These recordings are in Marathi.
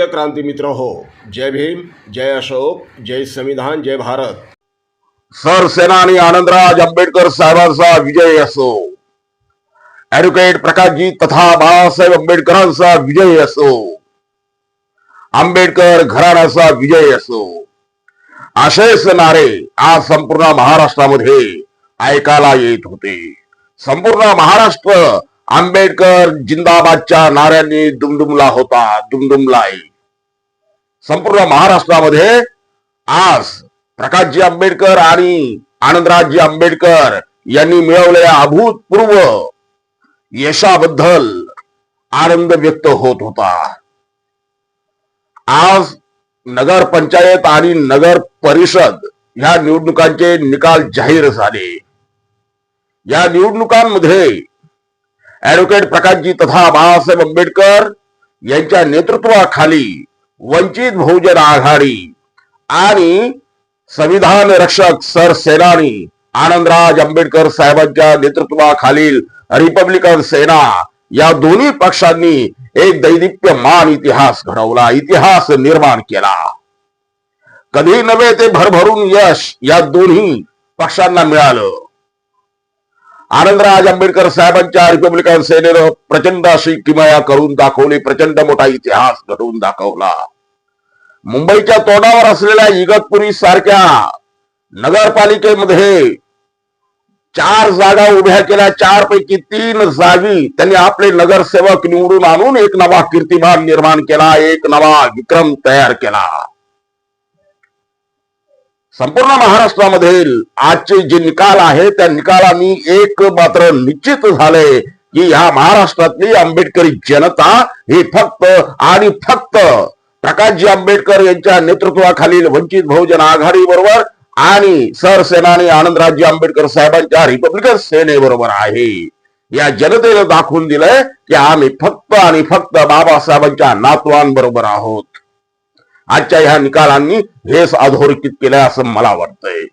प्रिय क्रांती मित्र हो। जय भीम जय अशोक जय संविधान जय भारत। सर सरसेनानी आनंदराज आंबेडकर साहेबांचा विजय असो। ऍडव्होकेट प्रकाशजी तथा बाळासाहेब आंबेडकरांचा विजय असो। आंबेडकर घराण्याचा विजय असो। असेच नारे आज संपूर्ण महाराष्ट्रामध्ये ऐकायला येत होते। संपूर्ण महाराष्ट्र आंबेडकर जिंदाबादच्या नाऱ्यांनी दुमदुमला होता दुमदुमलाय। संपूर्ण महाराष्ट्रामध्ये आज प्रकाशजी आंबेडकर आणि आनंदराजजी आंबेडकर यांनी मिळवलेल्या अभूतपूर्व यशाबद्दल आनंद व्यक्त होत होता. आज नगर पंचायत आणि नगर परिषद ह्या निवडणुकांचे निकाल जाहीर झाले. या निवडणुकांमध्ये ऍडव्होकेट प्रकाशजी तथा बाळासाहेब आंबेडकर यांच्या नेतृत्वाखाली वंचित बहुजन आघाडी आणि संविधान रक्षक सर सेनानी आनंदराज आंबेडकर साहेबांच्या नेतृत्वाखालील रिपब्लिकन सेना या दोन्ही पक्षांनी एक दैदिप्यमान इतिहास घडवला इतिहास निर्माण केला. कधी नव्हे ते भरभरून यश या दोन्ही पक्षांना मिळालं. आनंदराज आंबेडकर साहेबांच्या रिपब्लिकन सेनेनं प्रचंड अशी किमया करून दाखवली प्रचंड मोठा इतिहास घडवून दाखवला. मुंबईच्या तोंडावर असलेल्या इगतपुरी सारख्या नगरपालिकेमध्ये चार जागा उभ्या केल्या. चार पैकी तीन जागी त्यांनी आपले नगरसेवक निवडून आणून एक नवा कीर्तिमान निर्माण केला. एक नवा विक्रम तयार केला. संपूर्ण महाराष्ट्रामधील आजचे जे निकाल आहे त्या निकालांनी एक मात्र निश्चित झाले की ह्या महाराष्ट्रातली आंबेडकरी जनता ही फक्त आणि फक्त प्रकाशजी आंबेडकर यांच्या नेतृत्वाखालील वंचित बहुजन आघाडी बरोबर आणि सरसेनानी आनंदराजी आंबेडकर साहेबांच्या रिपब्लिकन सेनेबरोबर आहे. या जनतेनं दाखवून दिलंय की आम्ही फक्त आणि फक्त बाबासाहेबांच्या नातवांबरोबर आहोत. आजच्या ह्या निकालांनी हेच अधोरेखित केलंय असं मला वाटतंय.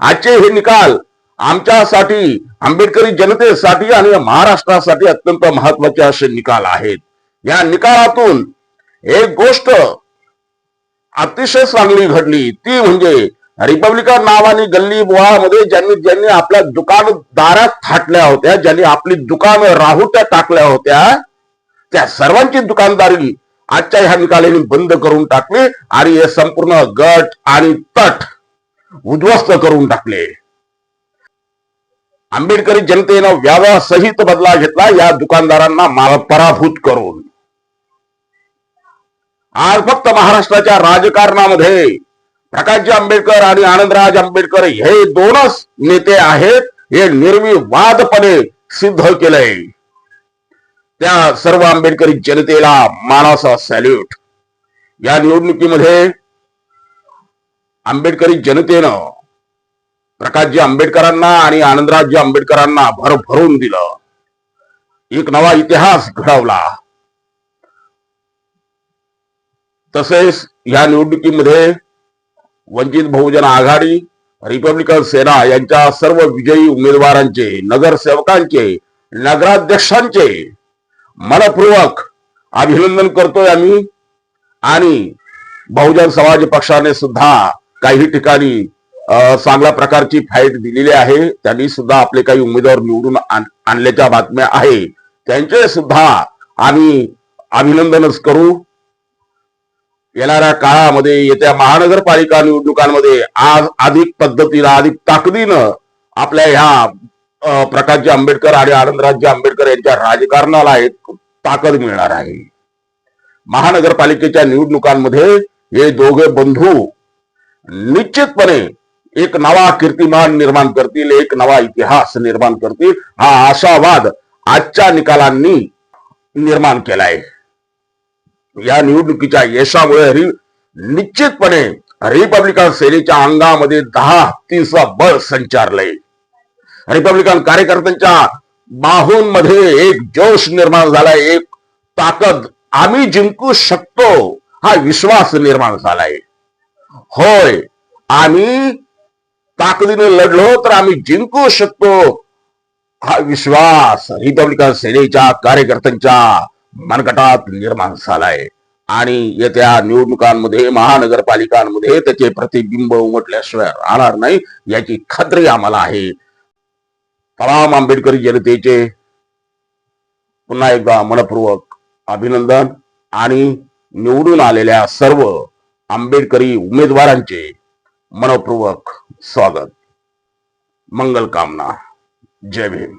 आजचे हे निकाल आमच्यासाठी आंबेडकरी जनतेसाठी आणि महाराष्ट्रासाठी अत्यंत महत्त्वाचे असे निकाल आहेत. या निकालातून एक गोष्ट अतिशय चांगली घडली. ती म्हणजे रिपब्लिकन नावाने गल्ली बोळामध्ये ज्यांनी ज्यांनी आपल्या दुकानदारात थाटल्या होत्या ज्यांनी आपली दुकान राहुट्या टाकल्या होत्या त्या सर्वांची दुकानदारी आजच्या ह्या निकालाने बंद करून टाकली आणि हे संपूर्ण गट आणि तट उद्ध्वस्त करून टाकले. आंबेडकरी जनतेनं व्यावासहित बदला घेतला या दुकानदारांना माल पराभूत करून. आज फक्त महाराष्ट्राच्या राजकारणामध्ये प्रकाशजी आंबेडकर आणि आनंदराज आंबेडकर हे दोनच नेते आहेत हे निर्विवादपणे सिद्ध केलंय. त्या सर्व आंबेडकरी जनतेला मानाचा सॅल्यूट या निवडणुकीमध्ये आंबेडकरी जनतेनं प्रकाशजी आंबेडकरांना आणि आनंदराजजी आंबेडकरांना भरभरून दिलं. एक नवा इतिहास घडवला. तसेच या निवडणुकीमध्ये वंचित बहुजन आघाडी रिपब्लिकन सेना यांच्या सर्व विजयी उमेदवारांचे नगरसेवकांचे नगराध्यक्षांचे मनपूर्वक अभिनंदन करतोय आम्ही. आणि बहुजन समाज पक्षाने सुद्धा काही ठिकाणी चांगल्या प्रकारची फाईट दिलेली आहे. त्यांनी सुद्धा आपले काही उमेदवार निवडून आणल्याच्या बातम्या आहे. त्यांचे सुद्धा आम्ही अभिनंदनच करू. येणाऱ्या काळामध्ये येत्या महानगरपालिका निवडणुकांमध्ये आज अधिक पद्धतीला अधिक ताकदीनं आपल्या ह्या प्रकाशजी आंबेडकर आणि आनंदराजजी आंबेडकर यांच्या राजकारणाला एक ताकद मिळणार आहे. महानगरपालिकेच्या निवडणुकांमध्ये हे दोघे बंधू निश्चितपणे एक नवा कीर्तिमान निर्माण करतील एक नवा इतिहास निर्माण करतील. हा आशावाद आजच्या निकालांनी निर्माण केलाय. या निवडणुकीच्या यशामुळे हरी निश्चितपणे रिपब्लिकन सेनेच्या अंगामध्ये दहा हत्तीचा बळ संचारलंय. रिपब्लिकन कार्यकर्त्यांच्या बाहूंमध्ये एक जोश निर्माण झालाय एक ताकद आम्ही जिंकू शकतो हा विश्वास निर्माण झालाय. होय आम्ही ताकदीने लढलो तर आम्ही जिंकू शकतो हा विश्वास रिपब्लिकन सेनेच्या कार्यकर्त्यांच्या मनगटात निर्माण झालाय. आणि येत्या निवडणुकांमध्ये महानगरपालिकांमध्ये त्याचे प्रतिबिंब उमटल्याशिवाय राहणार नाही याची खात्री आम्हाला आहे. तमाम आंबेडकरी जनतेचे पुन्हा एकदा मनपूर्वक अभिनंदन. आणि निवडून आलेल्या सर्व आंबेडकरी उमेदवारांचे मनपूर्वक स्वागत. मंगल कामना. जय भीम.